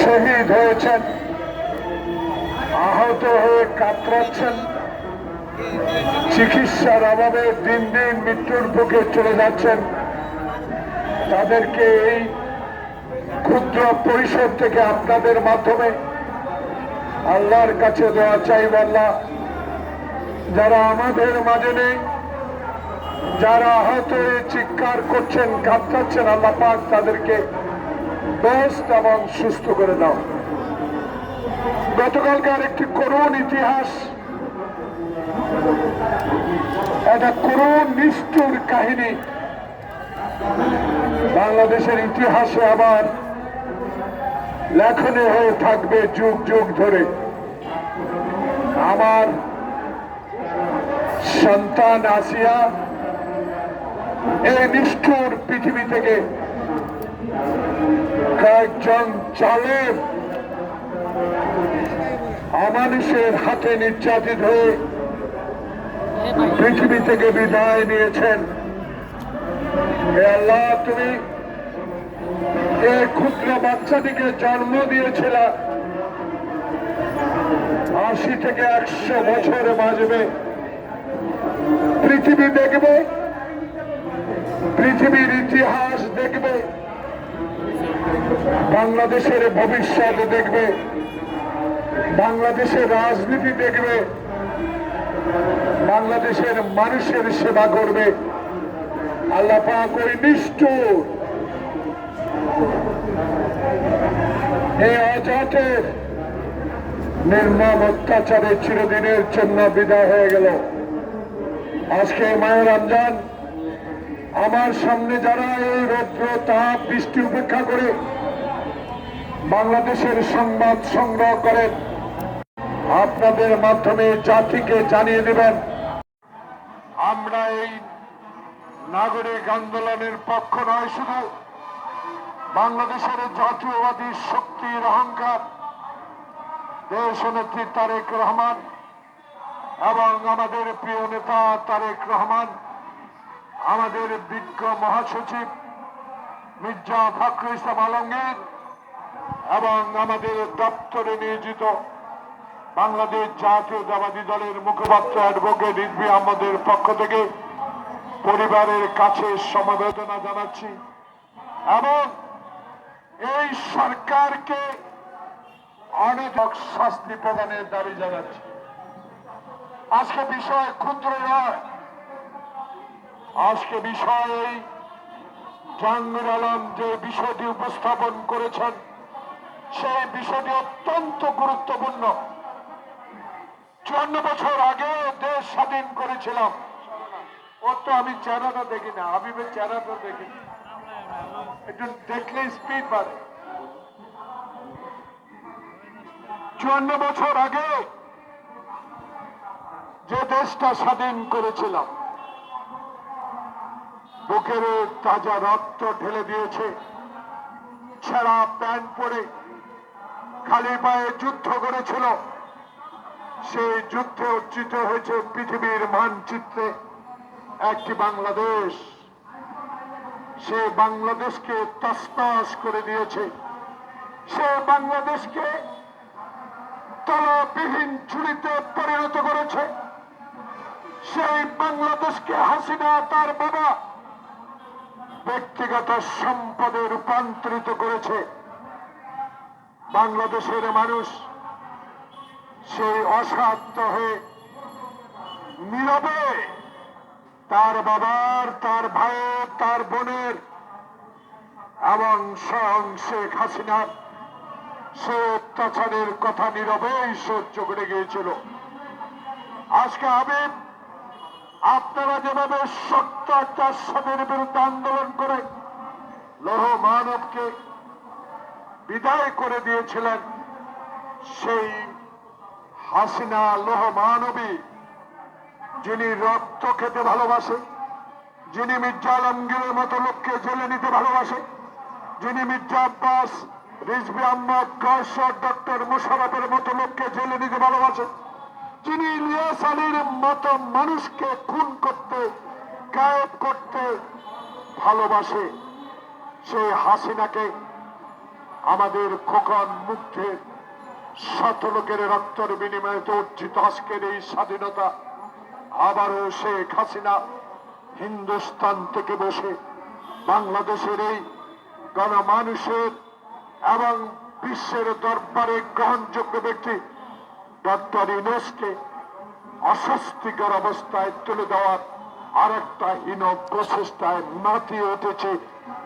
শহীদ হয়েছেন, আহত হয়ে কাতরাচ্ছেন, চিকিৎসার অভাবে দিন দিন মৃত্যুর বুকে চলে যাচ্ছেন। তাদেরকে এই ক্ষুদ্র পরিষদ থেকে আপনাদের মাধ্যমে আল্লাহর কাছে দেওয়া চাইব আল্লাহ। যারা আমাদের মাঝে নেই, যারা আহত হয়ে চিৎকার করছেন কাঁদতাচ্ছেন আল্লাহ পাক তাদেরকে বেস্ট এবং সুস্থ করে দাও। গতকালকার একটি করুণ ইতিহাস, একটা করুণ নিষ্ঠুর কাহিনী। বাংলাদেশের ইতিহাসে আবার লেখনে হয়ে থাকবে যুগ যুগ ধরে। আমার সন্তান আসিয়া এই নিষ্ঠুর পৃথিবী থেকে কয়েকজন চালের অমানুষের হাতে নির্যাতিত হয়ে পৃথিবী থেকে বিদায় নিয়েছেন। আল্লাহ, তুমি এই ক্ষুদ্র বাচ্চাটিকে জন্ম দিয়েছিল, আশি থেকে একশো বছর বাঁচবে। পৃথিবী দেখবে, পৃথিবীর ইতিহাস দেখবে। বাংলাদেশের ভবিষ্যৎ দেখবে, বাংলাদেশের রাজনীতি দেখবে, বাংলাদেশের মানুষের সেবা করবে। আল্লাহ ওই নিষ্ঠুর এই অজাতের নির্মম অত্যাচারে চিরদিনের জন্য বিদায় হয়ে গেল। আজকে মায়ের রমজান আমার সামনে যারা এই রৌদ্র তাপ বৃষ্টি উপেক্ষা করে বাংলাদেশের সংবাদ সংগ্রহ করেন আপনাদের মাধ্যমে জাতিকে জানিয়ে দেবেন, আমরা এই নাগরিক আন্দোলনের পক্ষ নয় শুধু বাংলাদেশের জাতীয়বাদী শক্তির অহংকার, দেশ নেত্রী তারেক রহমান এবং আমাদের প্রিয় নেতা তারেক রহমান। আমাদের বিজ্ঞ মহাসচিব মির্জা ফখরুল ইসলাম আলমগীর এবং আমাদের দপ্তরে নিয়োজিত বাংলাদেশ জাতীয়তাবাদী দলের মুখপাত্র অ্যাডভোকেট রিজভি আহমদের পক্ষ থেকে পরিবারের কাছে সমবেদনা জানাচ্ছি এবং এই সরকারকে অনেক শাস্তি প্রদানের দাবি জানাচ্ছি। আজকে বিষয় ক্ষুদ্র নয়। আজকে বিষয় জাহাঙ্গীর আলম যে বিষয়টি উপস্থাপন করেছেন, সেই বিষয়টি অত্যন্ত গুরুত্বপূর্ণ। চুয়ান্ন বছর আগে দেশ স্বাধীন করেছিলাম। ও তো আমি চেহারাটা দেখি না হাবিবের চেহারাটা দেখি একটু দেখলে স্পিড বাড়ে। চুয়ান্ন বছর আগে যে দেশটা স্বাধীন করেছিলাম বুকের তাজা রক্ত ঢেলে দিয়েছে। ছেঁড়া প্যান্ট পরে খালি পায়ে যুদ্ধ করেছিল। সেই যুদ্ধে অর্জিত হয়েছে পৃথিবীর মানচিত্রে। একটি বাংলাদেশ। সে বাংলাদেশকে তসতস করে দিয়েছে। সে বাংলাদেশকে তলাবিহীন চুরিতে পরিণত করেছে। সেই বাংলাদেশকে হাসিনা তার বাবা ব্যক্তিগত সম্পদে রূপান্তরিত করেছে। বাংলাদেশের মানুষ সেই অসাধ্য হয়ে নীরবে তার বাবার, তার ভাইয়ের, তার বোনের এবং স্বয়ং শেখ হাসিনার সে অত্যাচারের কথা নীরবেই সহ্য করে গিয়েছিল। আজকে আবিব আপনারা যেভাবে সত্য চাষের বিরুদ্ধে আন্দোলন করে লৌহ মানবকে বিদায় করে দিয়েছিলেন, সেই হাসিনা লোহ মানবী, যিনি রক্ত খেতে ভালোবাসে, যিনি মির্জা আলমগীরের মতো লোককে জেলে নিতে ভালোবাসে, যিনি মির্জা আব্বাস রিজবি আহমদ গসর ডক্টর মুশারফের মতো লোককে জেলে নিতে ভালোবাসে যিনি ইলিয়াস আলীর মতো মানুষকে খুন করতে, গায়েব করতে ভালোবাসে সেই হাসিনাকে। আমাদের খোকন মুগ্ধের শত লোকের রক্তের বিনিময়ে অর্জিত আজকের এই স্বাধীনতা। আবারও শেখ হাসিনা হিন্দুস্তান থেকে বসে বাংলাদেশের এই গণমানুষের এবং বিশ্বের দরবারে গ্রহণযোগ্য ব্যক্তি ডক্টর ইউনুসকে অস্বস্তিকর অবস্থায় তুলে দেওয়ার আর একটা হীন প্রচেষ্টায় মাতিয়ে উঠেছে।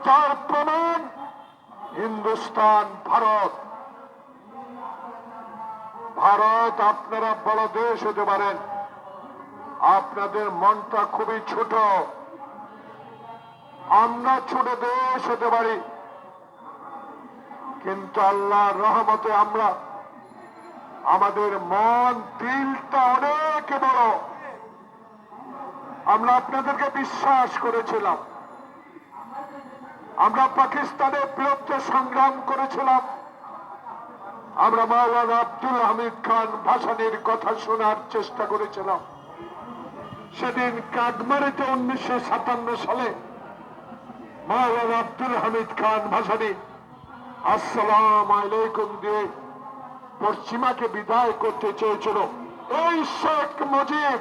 যার প্রমাণ হিন্দুস্তান, ভারত। ভারত, আপনারা বড় দেশ হতে পারেন। আপনাদের মনটা খুবই ছোট। আমরা ছোট দেশ হতে পারি। কিন্তু আল্লাহ রহমতে আমরা আমাদের মন, দিলটা অনেক বড়। আমরা আপনাদেরকে বিশ্বাস করেছিলাম। আমরা পাকিস্তানের বিরুদ্ধে সংগ্রাম করেছিলাম। আমরা মাওলানা আব্দুল হামিদ খান ভাসানির কথা শোনার চেষ্টা করেছিলাম। সেদিন কাঠমারিতে উনিশশো সাতান্ন সালে মাওলানা আব্দুল হামিদ খান ভাসানি, আসসালাম আলাইকুম দিয়ে পশ্চিমাকে বিদায় করতে চেয়েছিল। এই শেখ মুজিব